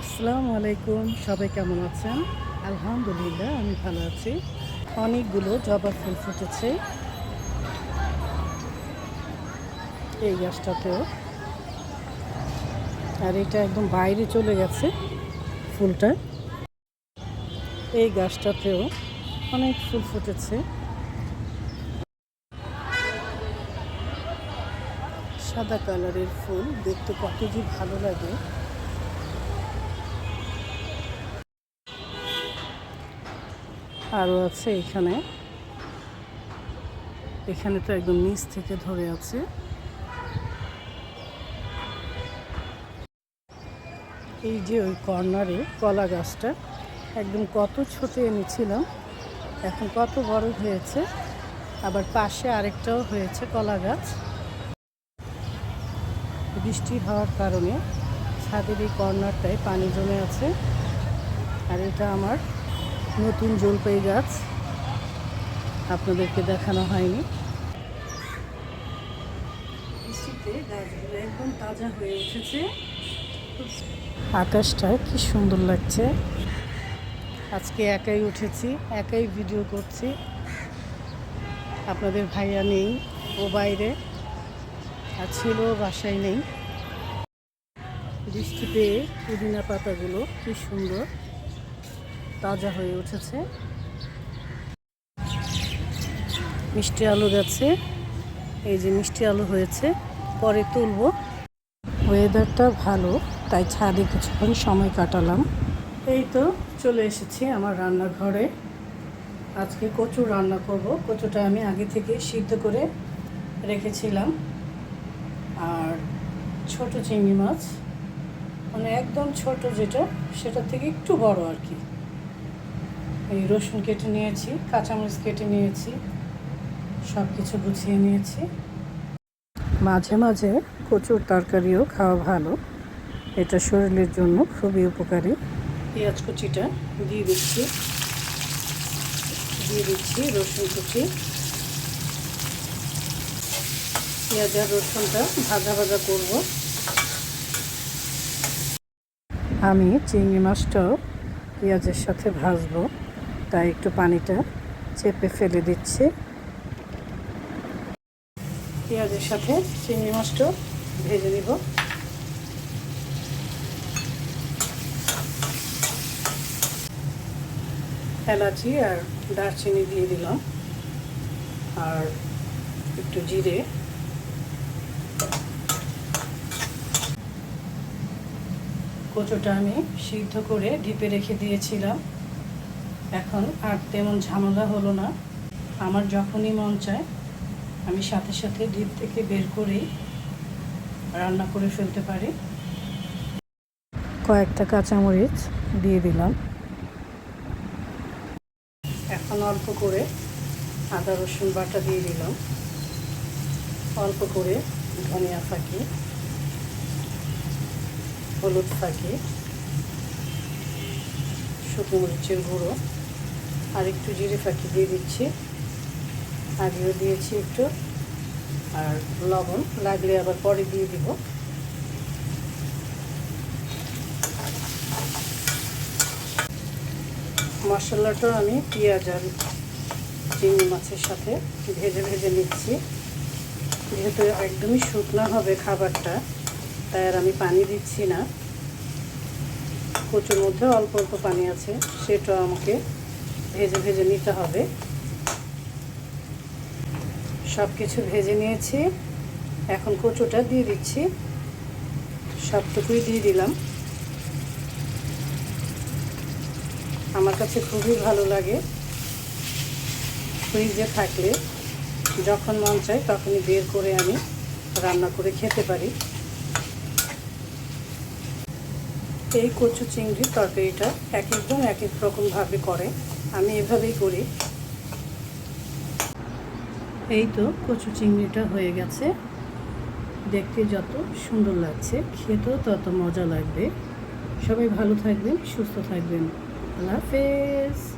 আসসালামু আলাইকুম, সবাই কেমন আছেন? আলহামদুলিল্লাহ, আমি ভালো আছি। অনেকগুলো জবা ফুল ফুটেছে। এই গাছটাতেও। আর এটা একদম বাইরে চলে গেছে ফুলটা। এই গাছটাতেও অনেক ফুল ফুটেছে। সাদা কালারের ফুল দেখতে কত যে ভালো লাগে। আরও আছে এখানে। এখানে তো একদম নিচ থেকে ধরে আছে। এই যে ওই কর্নারে কলা গাছটা, একদম কত ছোট এনেছিলাম, এখন কত বড় হয়েছে, আবার পাশে আরেকটাও হয়েছে কলা গাছ। বৃষ্টি হওয়ার কারণে ছাদের এই কর্নারটায় পানি জমে আছে, আর এটা আমার নতুন জলপাই গাছ আপনাদেরকে দেখানো হয়নি। একদম তাজা হয়ে উঠেছে। আকাশটা কি সুন্দর লাগছে। আজকে একাই উঠেছি, একাই ভিডিও করছি। আপনাদের ভাইয়া নেই, ও বাইরে, আর ছিল বাসায় নেই। বৃষ্টিতে পুদিনা পাতাগুলো কি সুন্দর। তাজা হয়ে উঠেছে। মিষ্টি আলু গাছে, এই যে মিষ্টি আলু হয়েছে, পরে তুলবো। ওয়েদারটা ভালো, তাই ছাদে কিছুক্ষণ সময় কাটালাম। এই তো চলে এসেছি আমার রান্নাঘরে। আজকে কচু রান্না করব। কচুটা আমি আগে থেকে সিদ্ধ করে রেখেছিলাম। আর ছোট চিংড়ি মাছ মানে একদম ছোট যেটা সেটা থেকে একটু বড় আর কি। এই রসুন কেটে নিয়েছি, কাঁচামরিচ কেটে নিয়েছি সব কিছু গুছিয়ে নিয়েছি। মাঝে মাঝে কচুর তরকারিও খাওয়া ভালো, এটা শরীরের জন্য খুবই উপকারী। পেঁয়াজ কুচিটা দিয়ে দিচ্ছি দিয়ে দিচ্ছি রসুন কুচি। পেঁয়াজ আর রসুনটা ভাজা ভাজা করব। আমি চিংড়ি মাছটাও পেঁয়াজের সাথে ভাজবো। তাই একটু পানিটা চেপে ফেলে দিচ্ছি। পেঁয়াজের সাথে চিংড়ি মাছটা ভেজে নিব। এলাচি আর দারচিনি দিয়ে দিলাম। আর একটু জিরে। কচুটা আমি সিদ্ধ করে ঢিপে রেখে দিয়েছিলাম। এখন আর তেমন ঝামেলা হলো না। আমার যখনই মন চায়, আমি সাথে সাথে ডিপ থেকে বের করেই রান্না করে ফেলতে পারি। কয়েকটা কাঁচামরিচ দিয়ে দিলাম। এখন অল্প করে আদা, রসুন বাটা দিয়ে দিলাম। অল্প করে ধনিয়া ফাঁকি, হলুদ ফাঁকি, শুকনো মরিচের গুঁড়ো। আর একটু জিরে ফাঁকি দিয়ে দিচ্ছি। আগেও দিয়েছি একটু। আর লবণ লাগলে আবার পরে দিয়ে দিব। মশলাটা আমি পেঁয়াজ আর চিংড়ি মাছের সাথে ভেজে ভেজে নিচ্ছি। যেহেতু একদমই শুকনো হবে খাবারটা, তাই আর আমি পানি দিচ্ছি না। কচুর মধ্যে অল্প অল্প পানি আছে, সেটা আমাকে ভেজে ভেজে নিতে হবে। সব কিছু ভেজে নিয়েছি। এখন কচুটা দিয়ে দিচ্ছি। সবটুকুই দিয়ে দিলাম। আমার কাছে খুবই ভালো লাগে। ফ্রিজে থাকলে যখন মন চায় তখনই বের করে আমি রান্না করে খেতে পারি। এই কচু চিংড়ির তরকারিটা এক একজন এক এক রকমভাবে করে। আমি এভাবেই করি। এই তো কচু চিংড়িটা হয়ে গেছে। দেখতে যত সুন্দর লাগছে, খেতেও তত মজা লাগবে। সবাই ভালো থাকবেন, সুস্থ থাকবেন। আল্লাহ হাফেজ।